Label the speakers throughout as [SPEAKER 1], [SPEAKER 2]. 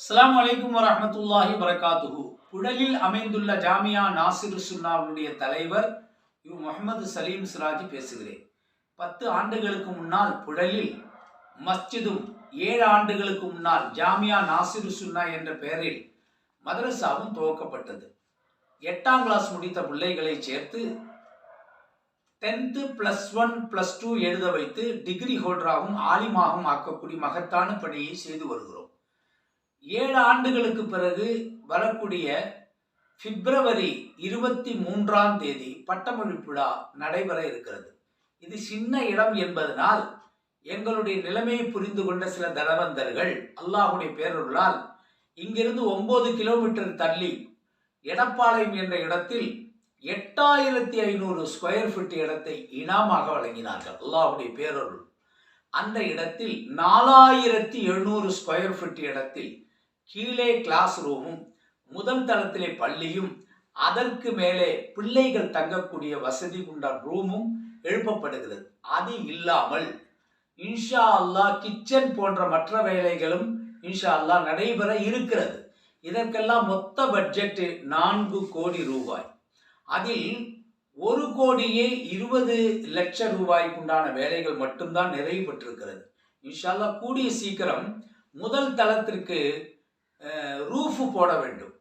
[SPEAKER 1] அஸ்லாம் வலைக்கும் வரமத்துல்லாஹி வரகாத்துஹு புழலில் அமைந்துள்ள ஜாமியா நாசிரு சுன்னாவுடைய தலைவர் முகமது சலீம் சிராஜி பேசுகிறேன். பத்து ஆண்டுகளுக்கு முன்னால் புழலில் மஸ்ஜிதும் ஏழு ஆண்டுகளுக்கு முன்னால் ஜாமியா நாசிரு சுன்னா என்ற பெயரில் மதரசாவும் துவக்கப்பட்டது. எட்டாம் கிளாஸ் முடித்த பிள்ளைகளை சேர்த்து tenth plus one plus two எழுத வைத்து டிகிரி ஹோல்டராகவும் ஆலிமாகவும் ஆக்கக்கூடிய மகத்தான பணியை செய்து வருகிறோம். ஏழு ஆண்டுகளுக்கு பிறகு வரக்கூடிய பிப்ரவரி இருபத்தி மூன்றாம் தேதி பட்டமளிப்பு விழா நடைபெற இருக்கிறது. இது சின்ன இடம் என்பதனால் எங்களுடைய நிலைமையை புரிந்து கொண்ட சில தனவந்தர்கள் அல்லாஹுடைய பேரொருளால் இங்கிருந்து ஒன்பது கிலோமீட்டர் தள்ளி எடப்பாளையம் என்ற இடத்தில் எட்டாயிரத்தி ஐநூறு ஸ்கொயர் ஃபீட் இடத்தை இனாமாக வழங்கினார்கள் அல்லாஹுடைய பேரொருள். அந்த இடத்தில் நாலாயிரத்தி எழுநூறு ஸ்கொயர் ஃபீட் இடத்தில் கீழே கிளாஸ் ரூமும் முதல் தளத்திலே பள்ளியும் அதற்கு மேலே பிள்ளைகள் தங்கக்கூடிய வசதி கொண்ட ரூமும் எழுப்பப்படுகிறது. அது இல்லாமல் இன்ஷா அல்லாஹ் கிச்சன் போன்ற மற்ற வேலைகளும் இன்ஷா அல்லாஹ் நடைபெற இருக்கிறது. இதற்கெல்லாம் மொத்த பட்ஜெட் நான்கு கோடி ரூபாய். அதில் ஒரு கோடியே இருபது லட்சம் ரூபாய்க்குண்டான வேலைகள் மட்டும்தான் நிறைவு பெற்றிருக்கிறது. இன்ஷா அல்லாஹ் கூடிய சீக்கிரம் முதல் தளத்திற்கு ரூஃபு போட வேண்டும்.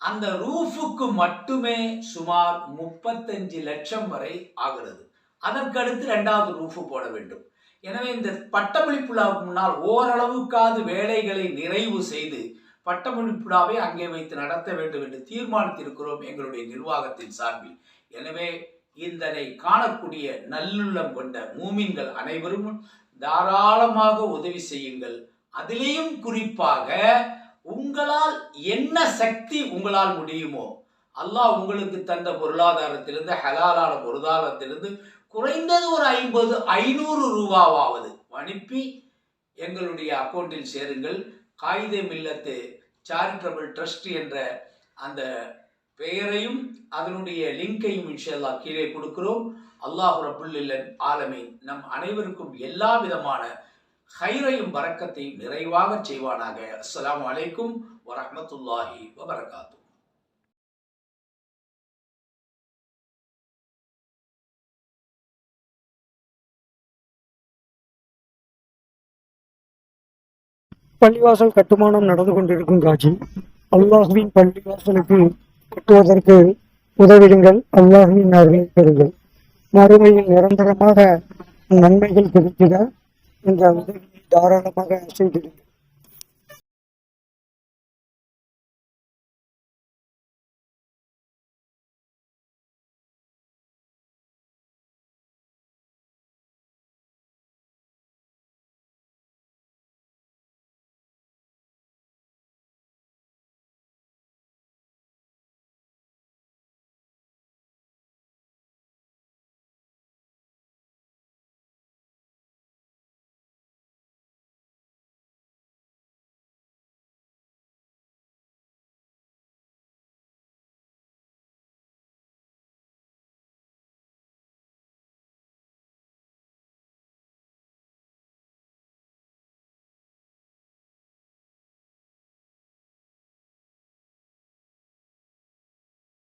[SPEAKER 1] அந்த ரூஃபுக்கு மட்டுமே சுமார் முப்பத்தஞ்சு லட்சம் வரை ஆகிறது. அதற்கடுத்து ரெண்டாவது ரூஃபு போட வேண்டும். எனவே இந்த பட்டமளிப்பு விழாவுக்கு முன்னால் ஓரளவுக்காவது வேலைகளை நிறைவு செய்து பட்டமளிப்பு விழாவை அங்கே வைத்து நடத்த வேண்டும் என்று தீர்மானித்திருக்கிறோம் எங்களுடைய நிர்வாகத்தின் சார்பில். எனவே இதனை காணக்கூடிய நல்லுள்ளம் கொண்ட மூமின்கள் அனைவரும் தாராளமாக உதவி செய்யுங்கள். அதிலேயும் குறிப்பாக உங்களால் என்ன சக்தி உங்களால் முடியுமோ அல்லாஹ் உங்களுக்கு தந்த பொருளாதாரத்திலிருந்து ஹலாலான பொருளாதாரத்திலிருந்து குறைந்தது ஒரு ஐம்பது ஐநூறு ரூபாவாவது அனுப்பி எங்களுடைய அக்கௌண்ட்டில் சேருங்கள். காகித மில்லத்து சாரிட்டபிள் ட்ரஸ்ட் என்ற அந்த பெயரையும் அதனுடைய லிங்கையும் இன்ஷல்லா கீழே கொடுக்கிறோம். அல்லாஹ் ரபுல்லில்லன் ஆலமீன். நம் அனைவருக்கும் எல்லா விதமான ஹைரையும் பறக்கத்தையும் நிறைவாக செய்வானாக. அஸ்லாம் அலைக்கும் வரமத்துல்லாஹி வபரகாத்து
[SPEAKER 2] பள்ளிவாசல் கட்டுமானம் நடந்து கொண்டிருக்கும் காட்சி. அல்லாஹுவின் பள்ளிவாசலுக்கு கட்டுவதற்கு உதவிடுங்கள். அல்லாஹுவின் அருளை பெறுங்கள். மறுமையில் நிரந்தரமாக நன்மைகள் கிடைத்திட இந்த உதவியை தாராளமாக செய்திடுங்கள்